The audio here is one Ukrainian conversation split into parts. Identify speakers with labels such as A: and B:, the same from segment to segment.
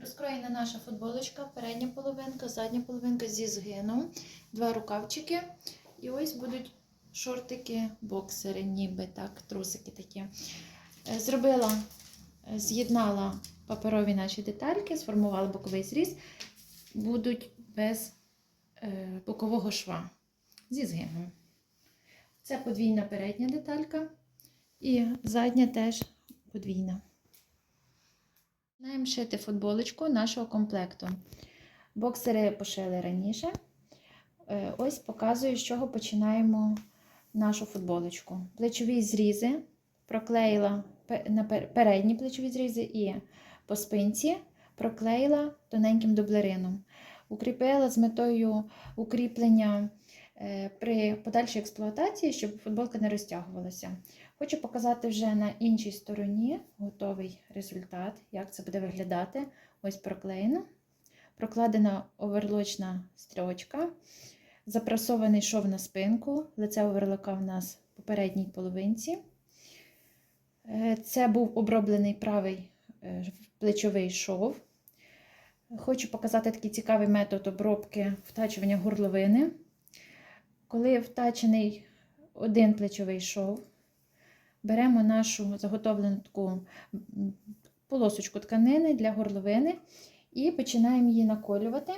A: Розкроєна наша футболочка, передня половинка, задня половинка зі згином, два рукавчики. І ось будуть шортики, боксери, ніби так, трусики такі. Е, Зробила, е, з'єднала паперові наші детальки, сформувала боковий зріз. Будуть без е, бокового шва зі згином. Це подвійна передня деталька і задня теж подвійна. Починаємо шити футболочку нашого комплекту. Боксери пошили раніше. Ось показую, з чого починаємо нашу футболочку. Плечові зрізи проклеїла на пер- передні плечові зрізи і по спинці проклеїла тоненьким дублерином. Укріпила з метою укріплення е, при подальшій експлуатації, щоб футболка не розтягувалася. Хочу показати вже на іншій стороні готовий результат, як це буде виглядати. Ось проклеєно. Прокладена оверлочна стрілочка, запрасований шов на спинку, лице оверлока в нас в попередній половинці. Е, Це був оброблений правий е, плечовий шов. Хочу показати такий цікавий метод обробки втачування горловини. Коли втачений один плечовий шов, беремо нашу заготовлену таку полосочку тканини для горловини і починаємо її наколювати.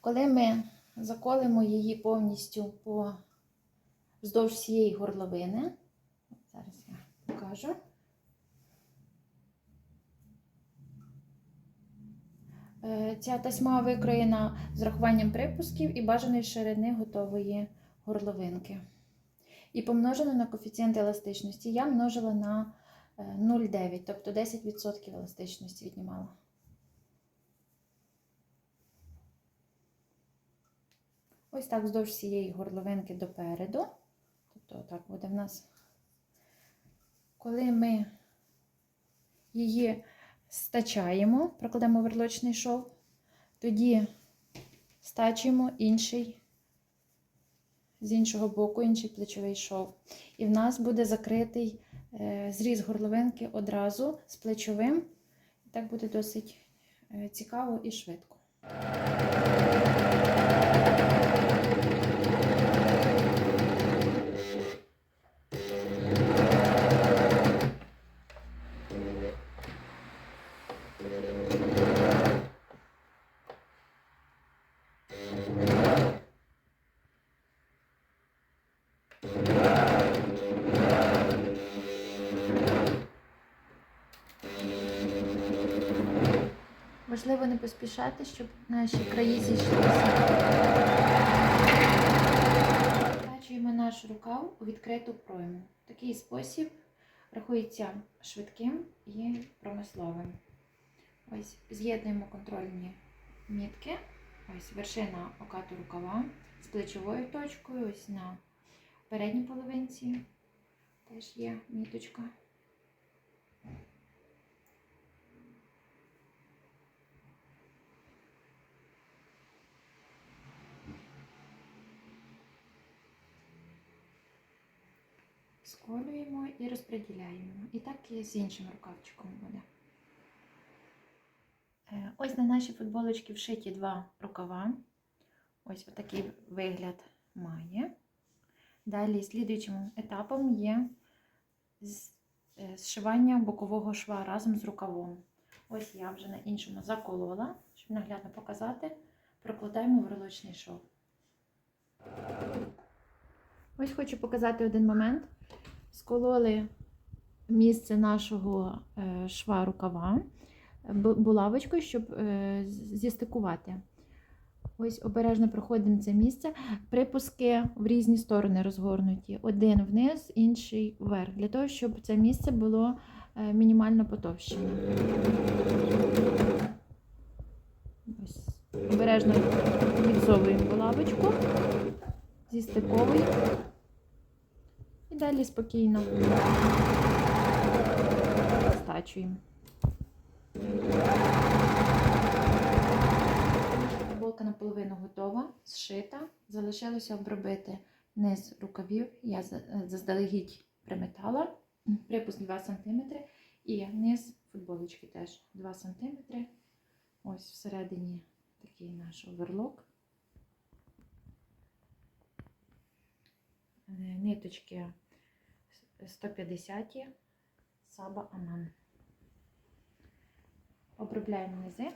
A: Коли ми заколимо її повністю по вздовж всієї горловини, зараз я покажу. Е, Ця тасьма викроєна з рахуванням припусків і бажаної ширини готової горловинки. І помножено на коефіцієнт еластичності. Я множила на е, 0,9, тобто 10% еластичності віднімала. Ось так вздовж всієї горловинки допереду. Тобто так буде в нас. Коли ми її стачаємо, прокладемо верлочний шов, тоді стачуємо інший з іншого боку інший плечовий шов. І в нас буде закритий е, зріз горловинки одразу з плечовим. І так буде досить е, цікаво і швидко. Важливо не поспішати, щоб наші краї зійшлися. Вкачуємо наш рукав у відкриту пройму. Такий спосіб рахується швидким і промисловим. Ось з'єднуємо контрольні мітки. Ось вершина окату рукава з плечовою точкою. Ось на передній половинці теж є міточка. Сколюємо і розподіляємо. І так і з іншим рукавчиком буде. Е, Ось на нашій футболочці вшиті два рукава. Ось такий вигляд має. Далі слідуючим етапом є е, зшивання бокового шва разом з рукавом. Ось я вже на іншому заколола, щоб наглядно показати. Прокладаємо верлочний шов. Ось хочу показати один момент. Скололи місце нашого е, шва рукава булавочкою, щоб е, зістикувати. Ось обережно проходимо це місце. Припуски в різні сторони розгорнуті. Один вниз, інший вверх, для того, щоб це місце було е, мінімально потовщене. Ось. Обережно відсовуємо булавочку, зістиковуємо. Далі спокійно приколачуємо. Футболка наполовину готова, зшита. Залишилося обробити низ рукавів. Я е, заздалегідь приметала, припуск 2 см. І низ футболочки теж 2 см. Ось всередині такий наш оверлок. Е, Ниточки 150 Саба Аман. Обробляємо низи.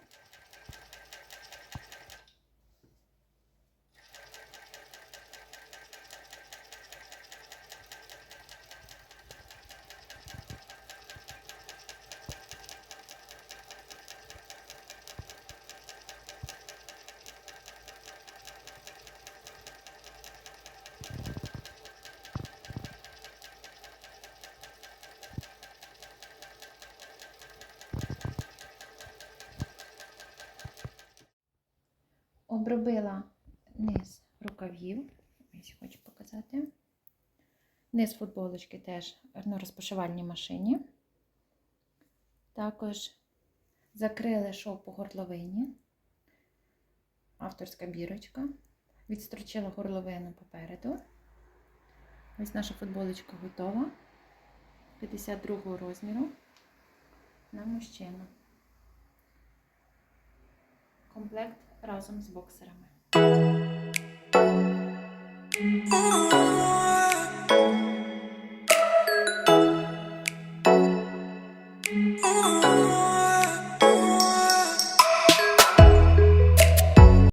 A: Обробила низ рукавів. Ось хочу показати. Низ футболочки теж на розпашивальній машині. Також закрили шов по горловині. Авторська бірочка. Відстрочила горловину попереду. Ось наша футболочка готова. 52 розміру на мужчину. Комплект разом з боксерами.